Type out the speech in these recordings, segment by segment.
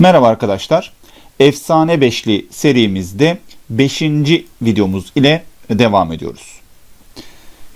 Merhaba arkadaşlar. Efsane Beşli serimizde 5. videomuz ile devam ediyoruz.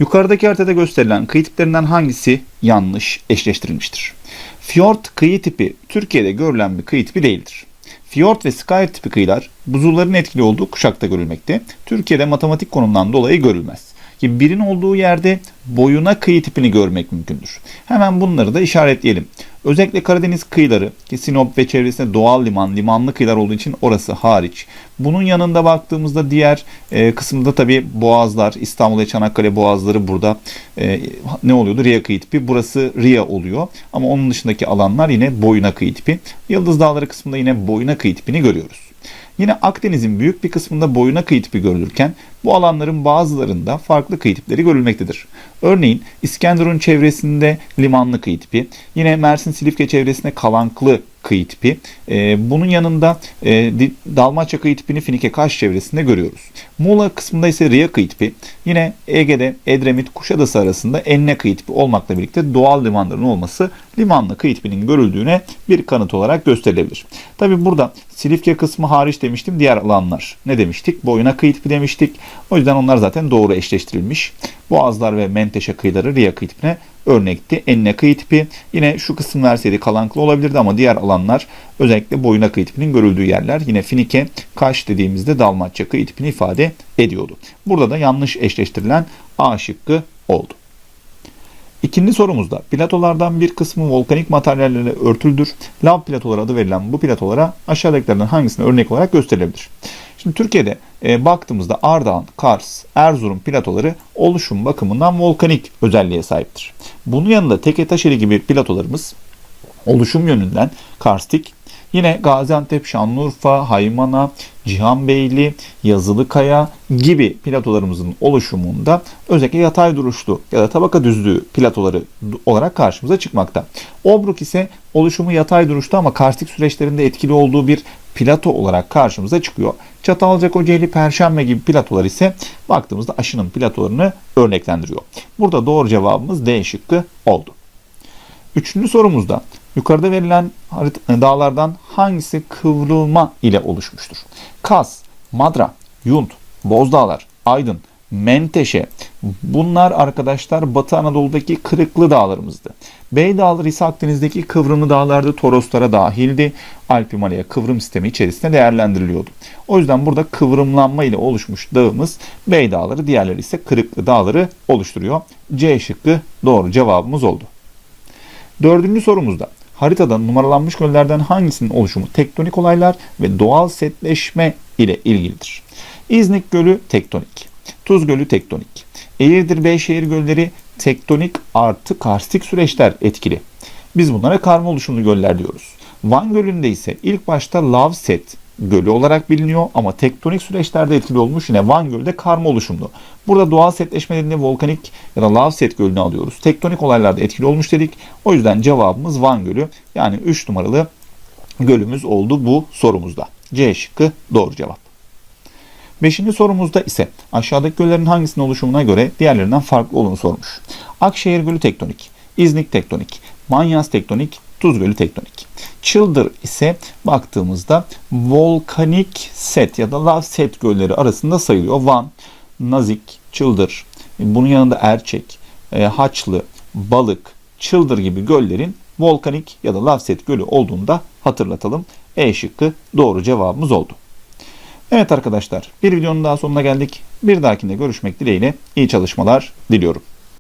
Yukarıdaki haritada gösterilen kıyı tiplerinden hangisi yanlış eşleştirilmiştir? Fiyort kıyı tipi Türkiye'de görülen bir kıyı tipi değildir. Fiyort ve skyr tipi kıyılar buzulların etkili olduğu kuşakta görülmekte. Türkiye'de matematik konumdan dolayı görülmez. Ki birin olduğu yerde boyuna kıyı tipini görmek mümkündür. Hemen bunları da işaretleyelim. Özellikle Karadeniz kıyıları ki Sinop ve çevresinde doğal liman, limanlı kıyılar olduğu için orası hariç. Bunun yanında baktığımızda diğer e, kısımda tabi boğazlar, İstanbul Çanakkale boğazları burada e, ne oluyordu? Riya kıyı tipi. Burası Riya oluyor. Ama onun dışındaki alanlar yine boyuna kıyı tipi. Yıldız Dağları kısmında yine boyuna kıyı tipini görüyoruz. Yine Akdeniz'in büyük bir kısmında boyuna kıyı tipi görülürken bu alanların bazılarında farklı kıyı tipleri görülmektedir. Örneğin İskenderun çevresinde limanlı kıyı tipi, yine Mersin Silifke çevresinde kalanklı kıyı tipi. Ee, bunun yanında e, Dalmaçya kıyı tipini Finike Kaş çevresinde görüyoruz. Muğla kısmında ise Riya kıyı tipi. Yine Ege'de Edremit Kuşadası arasında Enne kıyı tipi olmakla birlikte doğal limanların olması limanlı kıyı tipinin görüldüğüne bir kanıt olarak gösterilebilir. Tabi burada Silifke kısmı hariç demiştim. Diğer alanlar ne demiştik? Boyuna kıyı tipi demiştik. O yüzden onlar zaten doğru eşleştirilmiş. Boğazlar ve Menteşe kıyıları Riya kıyı tipine örnekti. Enine kıyı tipi yine şu kısım verseydi kalanklı olabilirdi ama diğer alanlar özellikle boyuna kıyı tipinin görüldüğü yerler yine Finike, Kaş dediğimizde Dalmatça kıyı tipini ifade ediyordu. Burada da yanlış eşleştirilen A şıkkı oldu. İkinci sorumuzda platolardan bir kısmı volkanik materyallerle örtüldür. Lav platoları adı verilen bu platolara aşağıdakilerden hangisine örnek olarak gösterilebilir? Şimdi Türkiye'de e, baktığımızda Ardahan, Kars, Erzurum platoları oluşum bakımından volkanik özelliğe sahiptir. Bunun yanında Teke Taşeli gibi platolarımız oluşum yönünden karstik, Yine Gaziantep, Şanlıurfa, Haymana, Cihanbeyli, Yazılıkaya gibi platolarımızın oluşumunda özellikle yatay duruşlu ya da tabaka düzlüğü platoları olarak karşımıza çıkmakta. Obruk ise oluşumu yatay duruşta ama karstik süreçlerinde etkili olduğu bir plato olarak karşımıza çıkıyor. Çatalca, Kocaeli, Perşembe gibi platolar ise baktığımızda aşının platolarını örneklendiriyor. Burada doğru cevabımız D şıkkı oldu. Üçüncü sorumuzda yukarıda verilen dağlardan hangisi kıvrılma ile oluşmuştur? Kaz, Madra, Yunt, Bozdağlar, Aydın, Menteşe. Bunlar arkadaşlar Batı Anadolu'daki kırıklı dağlarımızdı. Bey Dağları ise Akdeniz'deki kıvrımlı dağlardı. Toroslara dahildi. Alp Himalaya kıvrım sistemi içerisinde değerlendiriliyordu. O yüzden burada kıvrımlanma ile oluşmuş dağımız Bey Dağları, diğerleri ise kırıklı dağları oluşturuyor. C şıkkı doğru cevabımız oldu. Dördüncü sorumuzda haritada numaralanmış göllerden hangisinin oluşumu tektonik olaylar ve doğal setleşme ile ilgilidir? İznik Gölü tektonik, Tuz Gölü tektonik, Eğirdir Beyşehir Gölleri tektonik artı karstik süreçler etkili. Biz bunlara karma oluşumlu göller diyoruz. Van Gölü'nde ise ilk başta lav set gölü olarak biliniyor ama tektonik süreçlerde etkili olmuş yine Van Gölü de karma oluşumlu. Burada doğal setleşme nedeniyle volkanik ya da lav set gölünü alıyoruz. Tektonik olaylarda etkili olmuş dedik. O yüzden cevabımız Van Gölü. Yani 3 numaralı gölümüz oldu bu sorumuzda. C şıkkı doğru cevap. Beşinci sorumuzda ise aşağıdaki göllerin hangisinin oluşumuna göre diğerlerinden farklı olduğunu sormuş. Akşehir Gölü tektonik, İznik tektonik, Manyas tektonik, Tuz Gölü tektonik. Çıldır ise baktığımızda volkanik set ya da lav set gölleri arasında sayılıyor. Van, Nazik, Çıldır, bunun yanında Erçek, e, Haçlı, Balık, Çıldır gibi göllerin volkanik ya da lav set gölü olduğunu da hatırlatalım. E şıkkı doğru cevabımız oldu. Evet arkadaşlar bir videonun daha sonuna geldik. Bir dahakinde görüşmek dileğiyle iyi çalışmalar diliyorum.